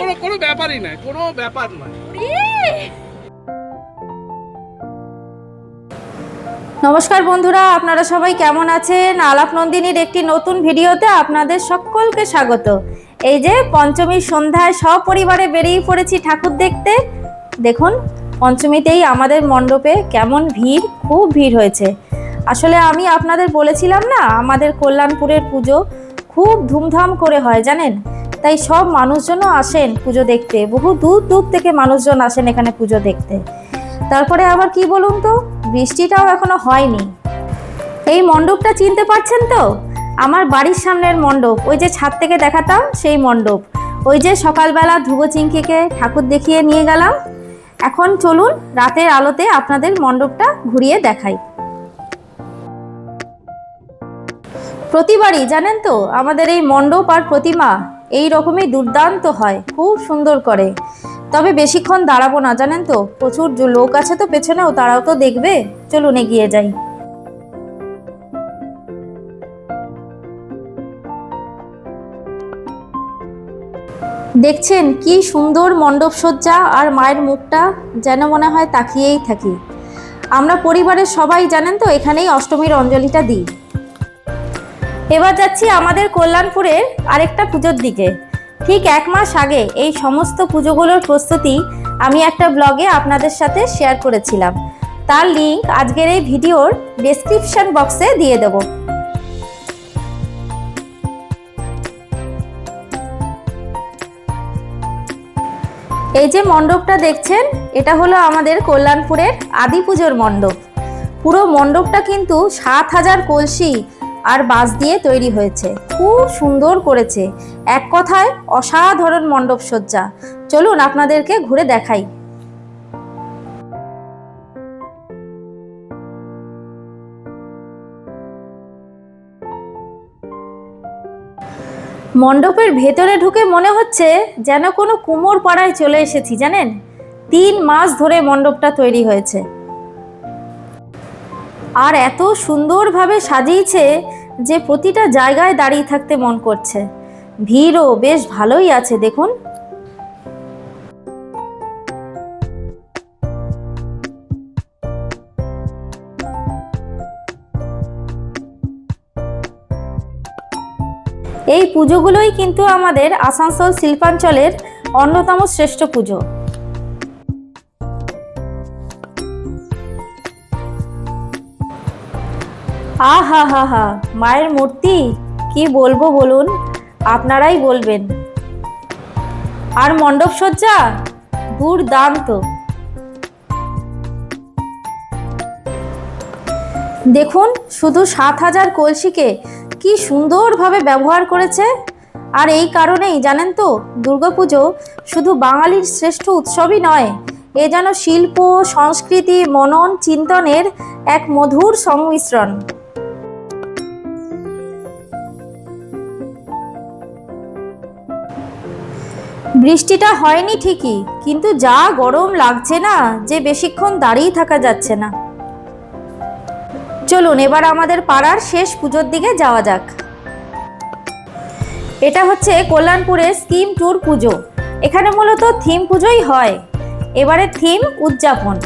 কোনো কোনো ব্যাপারই নয়, কোনো ব্যাপার নমস্কার বন্ধুরা, আপনারা সবাই কেমন আছেন? আলাপ নন্দিনীর একটি নতুন ভিডিওতে আপনাদের সকলকে স্বাগত। এই যে পঞ্চমীর সন্ধ্যায় সপরিবারে বেরিয়ে পড়েছি ঠাকুর দেখতে। দেখুন, পঞ্চমীতেই আমাদের মণ্ডপে কেমন ভিড়, খুব ভিড় হয়েছে। আসলে আমি আপনাদের বলেছিলাম না, আমাদের কল্যাণপুরের পুজো খুব ধুমধাম করে হয়, জানেন? তাই সব মানুষজনও আসেন পুজো দেখতে। বহু দূর দূর থেকে মানুষজন আসেন এখানে পুজো দেখতে। তারপরে আবার কি বলুন তো? বৃষ্টিটাও এখনও হয়নি। এই মণ্ডপটা চিনতে পারছেন তো? আমার বাড়ির সামনের মণ্ডপ, ওই যে ছাদ থেকে দেখাতাম সেই মণ্ডপ। ওই যে সকালবেলা ধ্রুব চিংকিকে ঠাকুর দেখিয়ে নিয়ে গেলাম। এখন চলুন রাতের আলোতে আপনাদের মণ্ডপটা ঘুরিয়ে দেখাই। প্রতিবারই জানেন তো, আমাদের এই মণ্ডপ আর প্রতিমা এই রকমই দুর্দান্ত হয়, খুব সুন্দর করে। তবে বেশিক্ষণ দাঁড়াবো না, জানেন তো? প্রচুর লোক আছে তো পেছনেও, তারাও তো দেখবে। চলুন এগিয়ে যাই। দেখছেন কি সুন্দর মণ্ডপ সজ্জা আর মায়ের মুখটা, যেন মনে হয় তাকিয়েই থাকি। আমরা পরিবারের সবাই, জানেন তো, এখানেই অষ্টমীর অঞ্জলিটা দিই। এবার যাচ্ছি আমাদের কল্যাণপুরের আরেকটা পুজোর দিকে। ঠিক এক মাস আগে এই সমস্ত পুজোগুলোর প্রস্তুতি আমি একটা ব্লগে আপনাদের সাথে শেয়ার করেছিলাম। তার লিংক আজকের এই ভিডিওর ডেসক্রিপশন বক্সে দিয়ে দেব। এই যে মণ্ডপটা দেখছেন, এটা হলো আমাদের কল্যাণপুরের আদি পুজোর মণ্ডপ। পুরো মণ্ডপটা কিন্তু সাত হাজার কলসি আর বাঁশ দিয়ে তৈরি হয়েছে। খুব সুন্দর করেছে। এক কথায় অসাধারণ মণ্ডপ সজ্জা। চলুন আপনাদেরকে ঘুরে দেখাই। মণ্ডপের ভেতরে ঢুকে মনে হচ্ছে যেন কোনো কুমোর পাড়ায় চলে এসেছি, জানেন? তিন মাস ধরে মণ্ডপটা তৈরি হয়েছে। আর এত সুন্দরভাবে সাজিয়েছে যে প্রতিটা জায়গায় দাঁড়িয়ে থাকতে মন করছে। ভিড়ও বেশ ভালোই আছে, দেখুন। এই পুজোগুলোই কিন্তু আমাদের আসানসোল শিল্পাঞ্চলের অন্যতম শ্রেষ্ঠ পুজো। আহা হা হা, মায়ের মূর্তি? কি বলব বলুন? আপনারাই বলবেন। আর মণ্ডপ সজ্জা? দুর্দান্ত। দেখুন, শুধু সাত হাজার কলসিকে কি সুন্দরভাবে ব্যবহার করেছে। আর এই কারণেই, জানেন তো, দুর্গাপুজো শুধু বাঙালির শ্রেষ্ঠ উৎসবই নয়, এ যেন শিল্প, সংস্কৃতি, মনন, চিন্তনের এক মধুর সংমিশ্রণ। বৃষ্টিটা হয়নি ঠিকই, কিন্তু যা গরম লাগছে না, যে বেশিক্ষণ দাঁড়িয়ে থাকা যাচ্ছে না। চলুন, এবার আমাদের পাড়ার শেষ পুজোর দিকে যাওয়া যাক। এটা হচ্ছে কল্যাণপুরের স্কিম ট্যুর পুজো। এখানে মূলত থিম পুজোই হয়। এবারে থিম উদযাপন।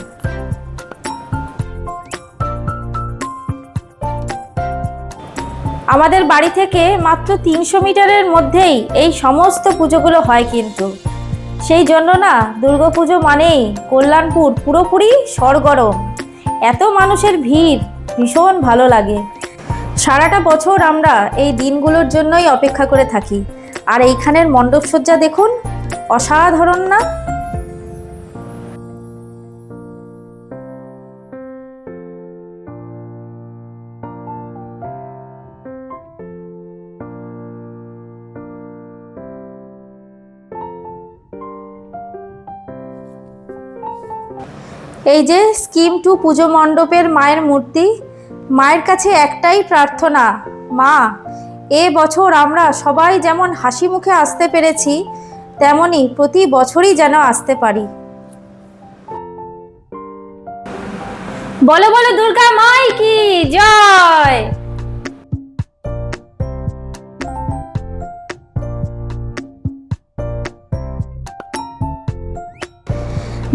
আমাদের বাড়ি থেকে মাত্র তিনশো মিটারের মধ্যেই এই সমস্ত পুজোগুলো হয় কিন্তু। সেই জন্য না দুর্গাপুজো মানেই কল্যাণপুর পুরোপুরি সরগরম। এত মানুষের ভিড়, ভীষণ ভালো লাগে। সারাটা বছর আমরা এই দিনগুলোর জন্যই অপেক্ষা করে থাকি। আর এইখানের মণ্ডপসজ্জা দেখুন, অসাধারণ না? এই যে স্কিম টু পুজো মণ্ডপের মায়ের মূর্তি, মায়ের কাছে একটাই প্রার্থনা, মা, এ বছর আমরা সবাই যেমন হাসি মুখে আসতে পেরেছি, তেমনি প্রতি বছরই যেন আসতে পারি। বলো বলো, দুর্গা মাই কি জয়?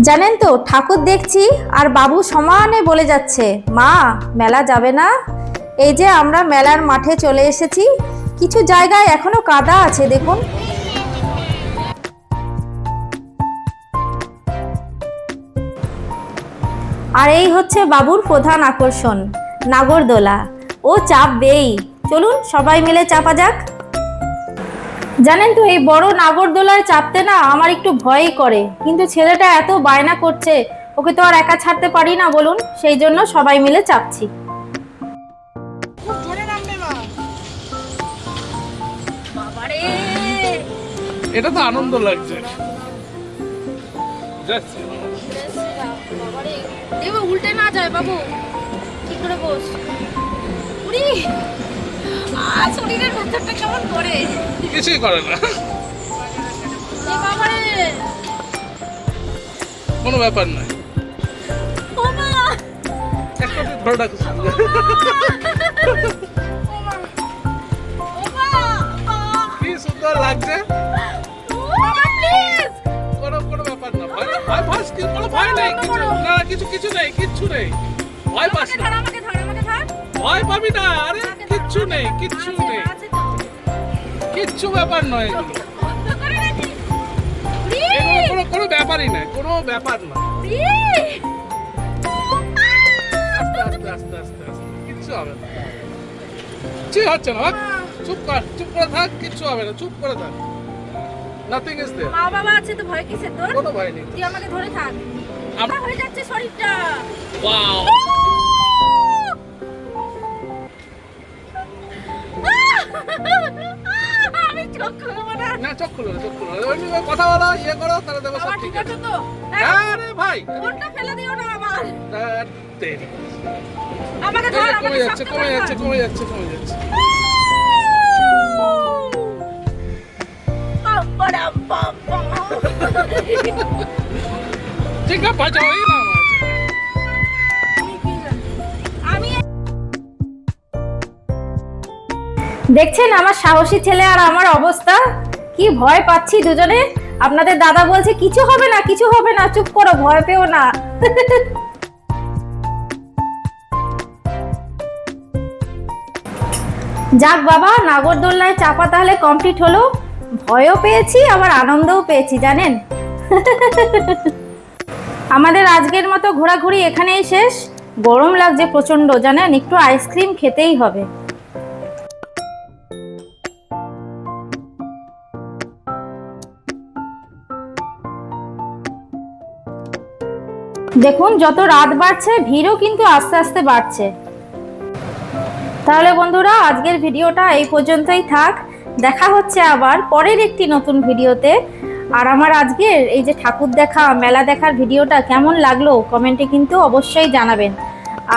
জানেন তো, ঠাকুর দেখছি আর বাবু সমানে বলে যাচ্ছে, মা, মেলা যাবে না? এই যে আমরা মেলার মাঠে চলে এসেছি, কিছু জায়গায় এখনও কাদা আছে, দেখুন। আর এই হচ্ছে বাবুর প্রধান আকর্ষণ, নাগরদোলা। ও চাপ চাপবেই। চলুন সবাই মিলে চাপা যাক। জানেন তো এই বড় নাগরদোলায় চাপতে না আমার একটু ভয়ই করে। কিন্তু ছেলেটা এত বায়না করছে ওকে তো আর একা ছাড়তে পারি না বলুন সেই জন্য সবাই মিলে চাপছি। এটা তো আনন্দ লাগছে। উল্টে না যায় বাবু। ঠিক করে বস? শরীরের ভেতরটা কেমন করে? কিছুই করে না। কোনো ব্যাপার নয়। ধরে রাখিস কি সুন্দর লাগছে। কোনো কোনো ব্যাপার না। ভয় ভয় ভয় কি? কোনো ভয় নেই কিছু না কিছু কিছু নেই কিচ্ছু নেই। ভয় পাস না। আমাকে ধর আমাকে ধর। ভয় পাবি না আরে। কিচ্ছু নেই কিচ্ছু নেই। কিচ্ছু ব্যাপার নয়। কোনো কোনো ব্যাপারই নয় কোনো ব্যাপার না আস্তে আস্তে আস্তে আস্তে আস্তে কিচ্ছু হবে না। হচ্ছে না চুপ কর চুপ করে থাক কিচ্ছু হবে না চুপ করে থাক। নাথিং ইজ দেয়ার মা বাবা আছে তো ভয় কিসের তোর? কোনো ভয় নেই। তুই আমাকে ধরে থাক। আমরা হয়ে যাচ্ছে শরীরটা। ওয়াও খুলো না, চোখ খুলো না। ওই নিয়ে কথা বলো ইয়ে করো তাহলে দেখো সব ঠিক ঠিক আছে। আছে তো? ভাই। ফোনটা ফেলে দিও না আমার ধ্যাৎ আমাকে ধর আমাকে যাচ্ছে কমে যাচ্ছে কমে যাচ্ছে কমে যাচ্ছে। পাম, পাম, পাম, পাম। ঠিক আছে। বাঁচাও না দেখছেন আমার সাহসী ছেলে আর আমার অবস্থা? কি ভয় পাচ্ছি দুজনে? আপনাদের দাদা বলছে, কিছু হবে না, কিছু হবে না, চুপ করো, ভয় পেও না। যাক বাবা, নাগরদোলনায় চাপা তাহলে কমপ্লিট হলো। ভয়ও পেয়েছি, আবার আনন্দও পেয়েছি, জানেন? আমাদের আজকের মতো ঘোরাঘুরি এখানেই শেষ। গরম লাগছে প্রচণ্ড জানেন? একটু আইসক্রিম খেতেই হবে। দেখুন, যত রাত বাড়ছে, ভিড়ও কিন্তু আস্তে আস্তে বাড়ছে। তাহলে বন্ধুরা, আজকের ভিডিওটা এই পর্যন্তই থাক। দেখা হচ্ছে আবার পরের একটি নতুন ভিডিওতে। আর আমার আজকের এই যে ঠাকুর দেখা, মেলা দেখার ভিডিওটা কেমন লাগল, কমেন্টে কিন্তু অবশ্যই জানাবেন।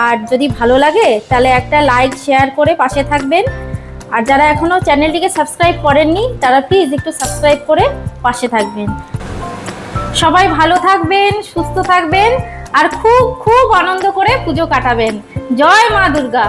আর যদি ভালো লাগে, তাহলে একটা লাইক, শেয়ার করে পাশে থাকবেন। আর যারা এখনও চ্যানেলটিকে সাবস্ক্রাইব করেননি, তারা প্লিজ একটু সাবস্ক্রাইব করে পাশে থাকবেন। সবাই ভালো থাকবেন, সুস্থ থাকবেন, আর খুব খুব আনন্দ করে পুজো কাটাবেন। জয় মা দুর্গা।